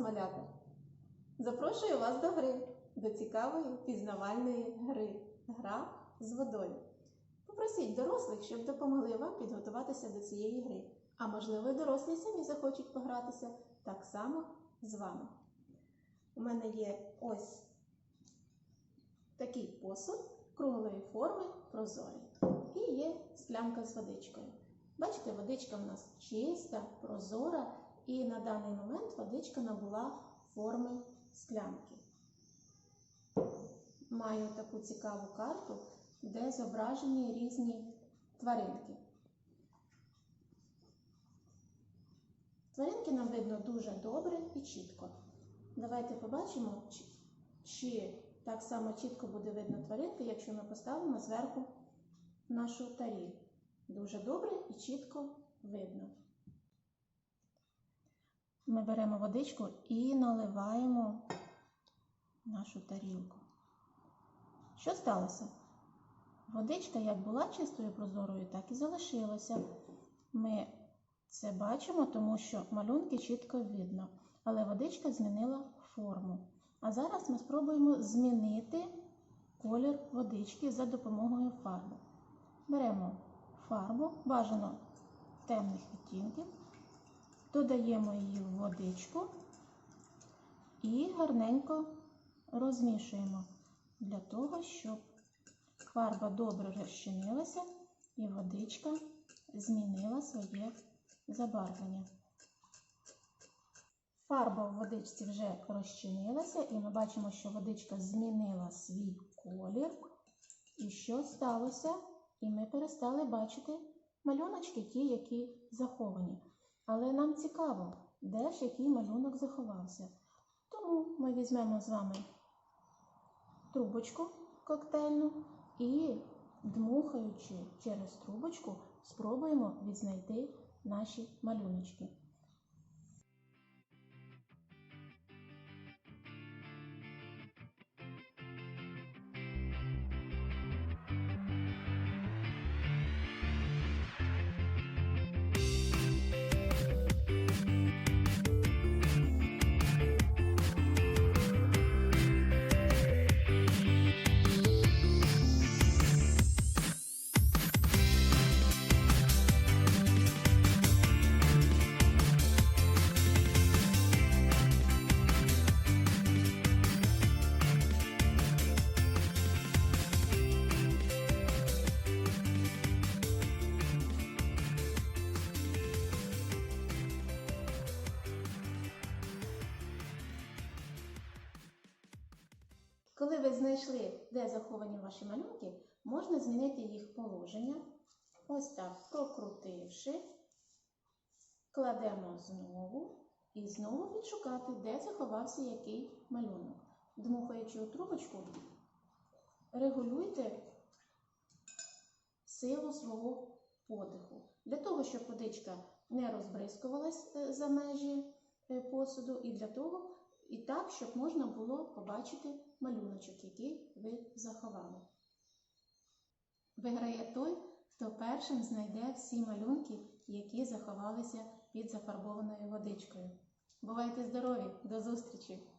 малята! Запрошую вас до гри, до цікавої пізнавальної гри. Гра з водою. Попросіть дорослих, щоб допомогли вам підготуватися до цієї гри. А можливо, дорослі самі захочуть погратися так само з вами. У мене є ось такий посуд круглої форми прозорий. І є склянка з водичкою. Бачите, водичка в нас чиста, прозора, і на даний момент водичка набула форми склянки. Маю таку цікаву карту, де зображені різні тваринки. Тваринки нам видно дуже добре і чітко. Давайте побачимо, чи, так само чітко буде видно тваринки, якщо ми поставимо зверху нашу таріль. Дуже добре і чітко видно. Ми беремо водичку і наливаємо нашу тарілку. Що сталося? Водичка як була чистою прозорою, так і залишилася. Ми це бачимо, тому що малюнки чітко видно, але водичка змінила форму. А зараз ми спробуємо змінити колір водички за допомогою фарби. Беремо фарбу, бажано темних відтінків, додаємо її в водичку і гарненько розмішуємо для того, щоб фарба добре розчинилася і водичка змінила своє забарвлення. Фарба в водичці вже розчинилася, і ми бачимо, що водичка змінила свій колір. І що сталося? І ми перестали бачити малюночки, ті, які заховані. Але нам цікаво, де ж який малюнок заховався. Тому ми візьмемо з вами трубочку коктейльну і, дмухаючи через трубочку, спробуємо відзнайти наші малюночки. Коли ви знайшли, де заховані ваші малюнки, можна змінити їх положення. Ось так, прокрутивши, кладемо знову і знову відшукати, де заховався який малюнок. Дмухаючи у трубочку, регулюйте силу свого подиху. Для того, щоб водичка не розбризкувалась е, за межі е, посуду, і для того, і так, щоб можна було побачити малюночок, який ви заховали. Виграє той, хто першим знайде всі малюнки, які заховалися під зафарбованою водичкою. Бувайте здорові! До зустрічі!